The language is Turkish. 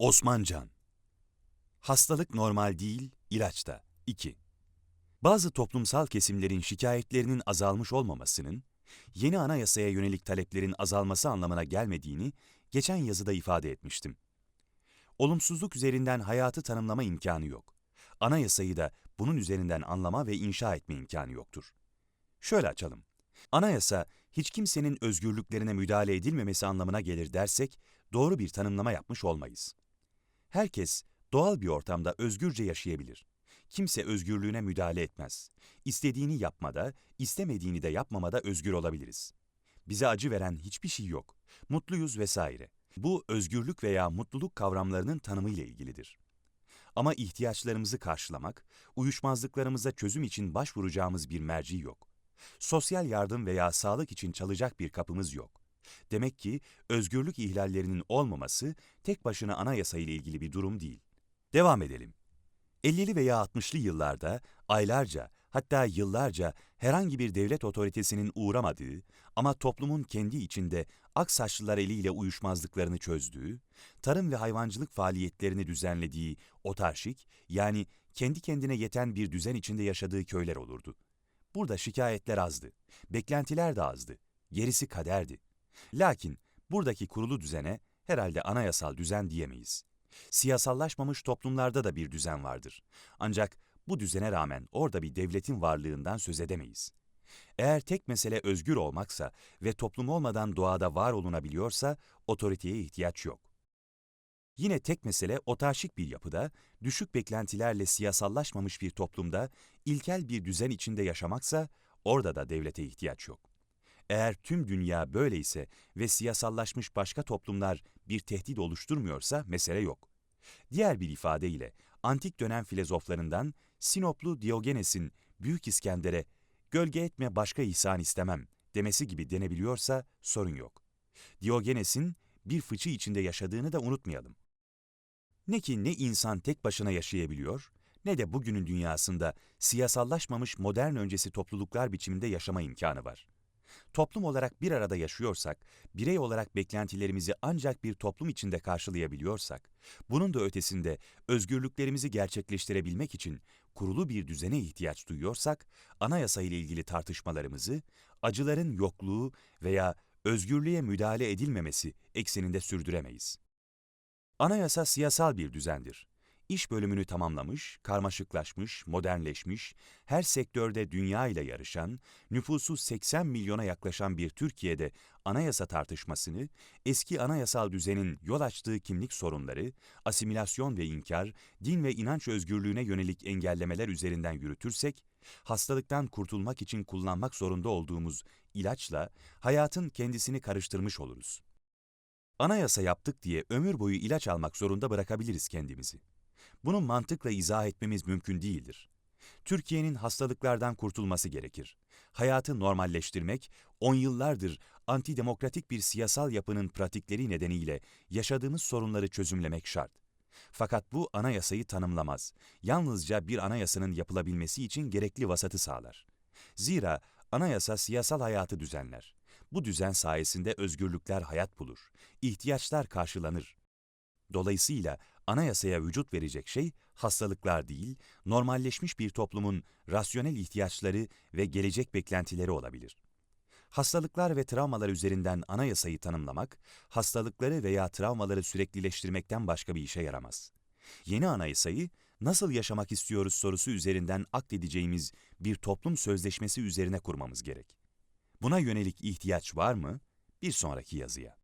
Osmancan Hastalık normal değil, ilaçta. 2. Bazı toplumsal kesimlerin şikayetlerinin azalmış olmamasının, yeni anayasaya yönelik taleplerin azalması anlamına gelmediğini geçen yazıda ifade etmiştim. Olumsuzluk üzerinden hayatı tanımlama imkanı yok. Anayasayı da bunun üzerinden anlama ve inşa etme imkanı yoktur. Şöyle açalım. Anayasa, hiç kimsenin özgürlüklerine müdahale edilmemesi anlamına gelir dersek, doğru bir tanımlama yapmış olmayız. Herkes doğal bir ortamda özgürce yaşayabilir. Kimse özgürlüğüne müdahale etmez. İstediğini yapmada, istemediğini de yapmamada özgür olabiliriz. Bize acı veren hiçbir şey yok. Mutluyuz vesaire. Bu özgürlük veya mutluluk kavramlarının tanımı ile ilgilidir. Ama ihtiyaçlarımızı karşılamak, uyuşmazlıklarımıza çözüm için başvuracağımız bir merci yok. Sosyal yardım veya sağlık için çalacak bir kapımız yok. Demek ki özgürlük ihlallerinin olmaması tek başına anayasa ile ilgili bir durum değil. Devam edelim. 50'li veya 60'lı yıllarda aylarca hatta yıllarca herhangi bir devlet otoritesinin uğramadığı ama toplumun kendi içinde aksaçlılar eliyle uyuşmazlıklarını çözdüğü, tarım ve hayvancılık faaliyetlerini düzenlediği otarşik yani kendi kendine yeten bir düzen içinde yaşadığı köyler olurdu. Burada şikayetler azdı, beklentiler de azdı, gerisi kaderdi. Lakin buradaki kurulu düzene herhalde anayasal düzen diyemeyiz. Siyasallaşmamış toplumlarda da bir düzen vardır. Ancak bu düzene rağmen orada bir devletin varlığından söz edemeyiz. Eğer tek mesele özgür olmaksa ve toplum olmadan doğada var olunabiliyorsa otoriteye ihtiyaç yok. Yine tek mesele otarşik bir yapıda, düşük beklentilerle siyasallaşmamış bir toplumda ilkel bir düzen içinde yaşamaksa orada da devlete ihtiyaç yok. Eğer tüm dünya böyleyse ve siyasallaşmış başka toplumlar bir tehdit oluşturmuyorsa mesele yok. Diğer bir ifadeyle antik dönem filozoflarından Sinoplu Diogenes'in Büyük İskender'e gölge etme başka ihsan istemem demesi gibi denebiliyorsa sorun yok. Diogenes'in bir fıçı içinde yaşadığını da unutmayalım. Ne ki ne insan tek başına yaşayabiliyor, ne de bugünün dünyasında siyasallaşmamış modern öncesi topluluklar biçiminde yaşama imkanı var. Toplum olarak bir arada yaşıyorsak, birey olarak beklentilerimizi ancak bir toplum içinde karşılayabiliyorsak, bunun da ötesinde özgürlüklerimizi gerçekleştirebilmek için kurulu bir düzene ihtiyaç duyuyorsak, anayasa ile ilgili tartışmalarımızı acıların yokluğu veya özgürlüğe müdahale edilmemesi ekseninde sürdüremeyiz. Anayasa siyasal bir düzendir. İş bölümünü tamamlamış, karmaşıklaşmış, modernleşmiş, her sektörde dünya ile yarışan, nüfusu 80 milyona yaklaşan bir Türkiye'de anayasa tartışmasını, eski anayasal düzenin yol açtığı kimlik sorunları, asimilasyon ve inkar, din ve inanç özgürlüğüne yönelik engellemeler üzerinden yürütürsek, hastalıktan kurtulmak için kullanmak zorunda olduğumuz ilaçla hayatın kendisini karıştırmış oluruz. Anayasa yaptık diye ömür boyu ilaç almak zorunda bırakabiliriz kendimizi. Bunu mantıkla izah etmemiz mümkün değildir. Türkiye'nin hastalıklardan kurtulması gerekir. Hayatı normalleştirmek, on yıllardır antidemokratik bir siyasal yapının pratikleri nedeniyle yaşadığımız sorunları çözümlemek şart. Fakat bu anayasayı tanımlamaz. Yalnızca bir anayasanın yapılabilmesi için gerekli vasatı sağlar. Zira anayasa siyasal hayatı düzenler. Bu düzen sayesinde özgürlükler hayat bulur, ihtiyaçlar karşılanır. Dolayısıyla anayasaya vücut verecek şey hastalıklar değil, normalleşmiş bir toplumun rasyonel ihtiyaçları ve gelecek beklentileri olabilir. Hastalıklar ve travmalar üzerinden anayasayı tanımlamak, hastalıkları veya travmaları süreklileştirmekten başka bir işe yaramaz. Yeni anayasayı nasıl yaşamak istiyoruz sorusu üzerinden akledeceğimiz bir toplum sözleşmesi üzerine kurmamız gerek. Buna yönelik ihtiyaç var mı? Bir sonraki yazıya.